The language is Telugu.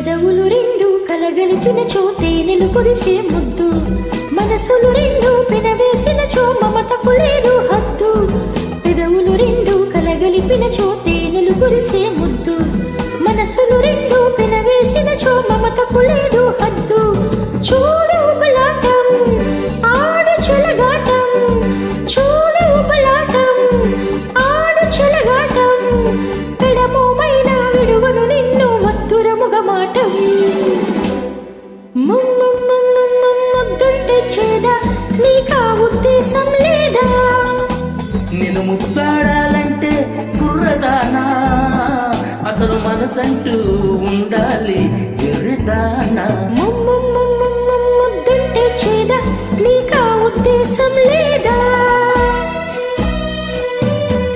పెదవులు రెండు కలగలిపిన చోటే నిలుపురిసే ముద్దు. మనసులు రెండు పెనవేసిన చో మమతకు లేదు హద్దు. పెదవులు రెండు కలగలిపిన చోటే ముద్దుంటే చేదా? నీకా ఉద్దేశం లేదా? నేను ముత్తాడాలంటే కుర్రదానా. అసలు మనసంటూ ఉండాలి ఎరుదా